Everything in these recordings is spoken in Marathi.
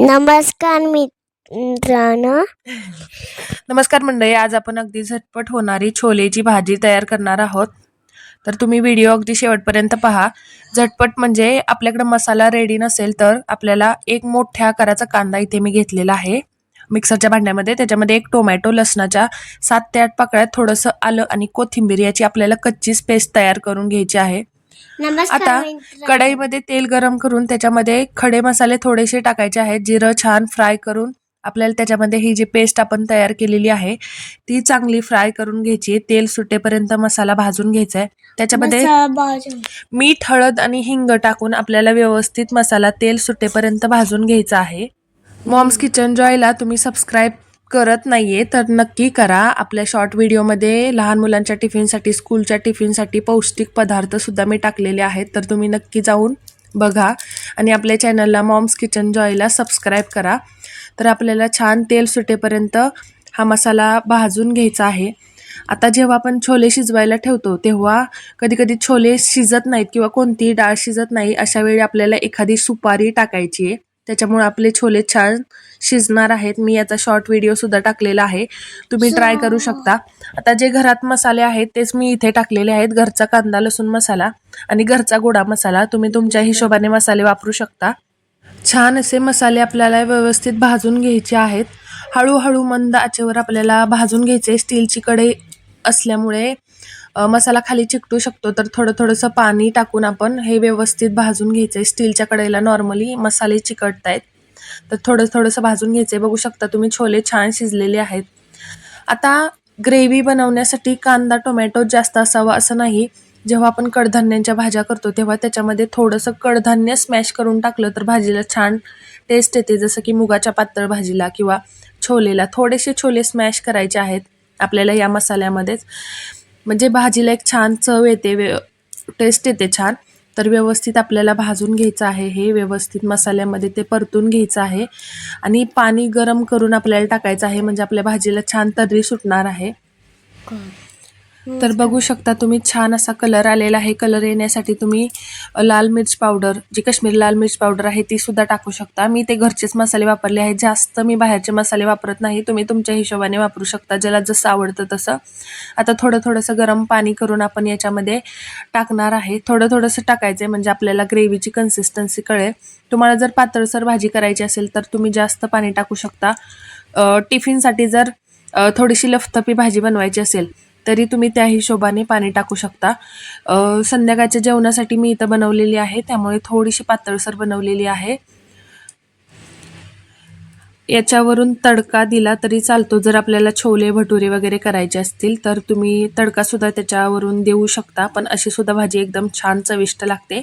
नमस्कार मित्रांनो. नमस्कार मंडळी आज आपण अगदी झटपट होणारी छोलेची भाजी तयार करणार आहोत. तर तुम्ही व्हिडिओ अगदी शेवटपर्यंत पहा. झटपट म्हणजे आपल्याकडे मसाला रेडी नसेल तर आपल्याला एक मोठ्या आकाराचा कांदा इथे मी घेतलेला आहे. मिक्सरच्या भांड्यामध्ये त्याच्यामध्ये एक टोमॅटो लसणाच्या सात ते आठ पाकळ्यात थोडंसं आलं आणि कोथिंबीर याची आपल्याला कच्चीच पेस्ट तयार करून घ्यायची आहे. आता. कढईमध्ये तेल गरम करून त्याच्यामध्ये खडे मसाले थोडेसे टाकायचे आहेत जिरं छान फ्राय करून आपल्याला त्याच्यामध्ये ही जी पेस्ट आपण तयार केलेली आहे ती चांगली फ्राय करून घ्यायची. तेल सुटेपर्यंत मसाला भाजून घ्यायचा आहे त्याच्यामध्ये. मीठ हळद आणि हिंग टाकून आपल्याला व्यवस्थित मसाला तेल सुटेपर्यंत भाजून घ्यायचा आहे मॉम्स किचन जॉयला तुम्ही सबस्क्राईब करत नाही आहे तर नक्की करा. आपल्या शॉर्ट व्हिडिओमध्ये लहान मुलांच्या टिफिनसाठी स्कूलच्या टिफिनसाठी पौष्टिक पदार्थसुद्धा मी टाकलेले आहेत तर तुम्ही नक्की जाऊन बघा. आणि आपल्या चॅनलला मॉम्स किचन जॉयला सबस्क्राईब करा. तर आपल्याला छान तेल सुटेपर्यंत हा मसाला भाजून घ्यायचा आहे. आता जेव्हा आपण छोले शिजवायला ठेवतो तेव्हा कधीकधी छोले शिजत नाहीत किंवा कोणतीही डाळ शिजत नाही अशा वेळी आपल्याला एखादी सुपारी टाकायची आहे. त्याच्यामुळे आपले छोले छान शिजणार आहेत. मी याचा शॉर्ट व्हिडिओ सुद्धा टाकलेला आहे. तुम्ही ट्राय करू शकता. आता जे घरात मसाले आहेत तेच मी इथे टाकलेले आहेत. घरचा कांदा लसूण मसाला आणि घरचा गोडा मसाला. तुम्ही तुमच्या हिशोबाने मसाले वापरू शकता. छान असे मसाले आपल्याला व्यवस्थित भाजून घ्यायचे आहेत. हळूहळू मंद आचेवर आपल्याला भाजून घ्यायचे. स्टीलची कढई असल्यामुळे मसाला खाली चिकटू शकतो. तर थोडं थोडंसं पाणी टाकून आपण हे व्यवस्थित भाजून घ्यायचं आहे स्टीलच्या कढईला नॉर्मली मसाले चिकटत आहेत तर थोडं थोडंसं भाजून घ्यायचं आहे बघू शकता तुम्ही छोले छान शिजलेले आहेत. आता ग्रेव्ही बनवण्यासाठी कांदा टोमॅटो जास्त असावा असं नाही. जेव्हा आपण कडधान्यांच्या भाज्या करतो तेव्हा त्याच्यामध्ये थोडंसं कडधान्य स्मॅश करून टाकलं तर भाजीला छान टेस्ट येते. जसं की मुगाच्या पातळ भाजीला किंवा छोलेला. थोडेसे छोले स्मॅश करायचे आहेत. आपल्याला या मसाल्यामध्येच म्हणजे भाजीला एक छान चव येते वे टेस्ट येते छान. तर व्यवस्थित आपल्याला भाजून घ्यायचं आहे हे व्यवस्थित मसाल्यामध्ये ते परतून घ्यायचं आहे. आणि पाणी गरम करून आपल्याला टाकायचं आहे म्हणजे आपल्या भाजीला छान तर्री सुटणार आहे. तर बघू शकता तुम्ही छान असा कलर आलेला आहे. कलर येण्यासाठी तुम्ही लाल मिर्च पावडर जी काश्मीरी लाल मिर्च पावडर आहे ती सुद्धा टाकू शकता. मी ते घरचेच मसाले वापरले आहेत. जास्त मी बाहेरचे मसाले वापरत नाही. तुम्ही तुमच्या हिशोबाने वापरू शकता. ज्याला जसं आवडतं तसं. आता थोडं थोडंसं गरम पाणी करून आपण याच्यामध्ये टाकणार आहे. थोडं थोडंसं टाकायचं आहे म्हणजे आपल्याला ग्रेव्हीची कन्सिस्टन्सी कळेल. तुम्हाला जर पातळसर भाजी करायची असेल तर तुम्ही जास्त पाणी टाकू शकता. टिफिनसाठी जर थोडीशी लफतपी भाजी बनवायची असेल तरी तुम्ही त्या हिशोबाने पाणी टाकू शकता. संध्याकाळच्या जेवणासाठी मी इथं बनवलेली आहे. त्यामुळे थोडीशी पातळसर बनवलेली आहे. याच्यावरून तडका दिला तरी चालतो. जर आपल्याला छोले भटुरे वगैरे करायचे असतील तर तुम्ही तडका सुद्धा त्याच्यावरून देऊ शकता. पण अशी सुद्धा भाजी एकदम छान चविष्ट लागते.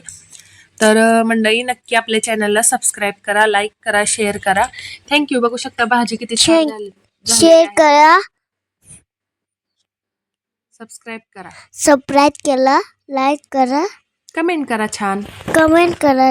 तर मंडळी नक्की आपल्या चॅनलला सबस्क्राईब करा लाईक करा शेअर करा. थँक्यू. बघू शकता भाजी किती छान झाली. शेअर करा. सबस्क्राईब करा. सबस्क्राईब केला लाईक करा. कमेंट करा छान. कमेंट करा.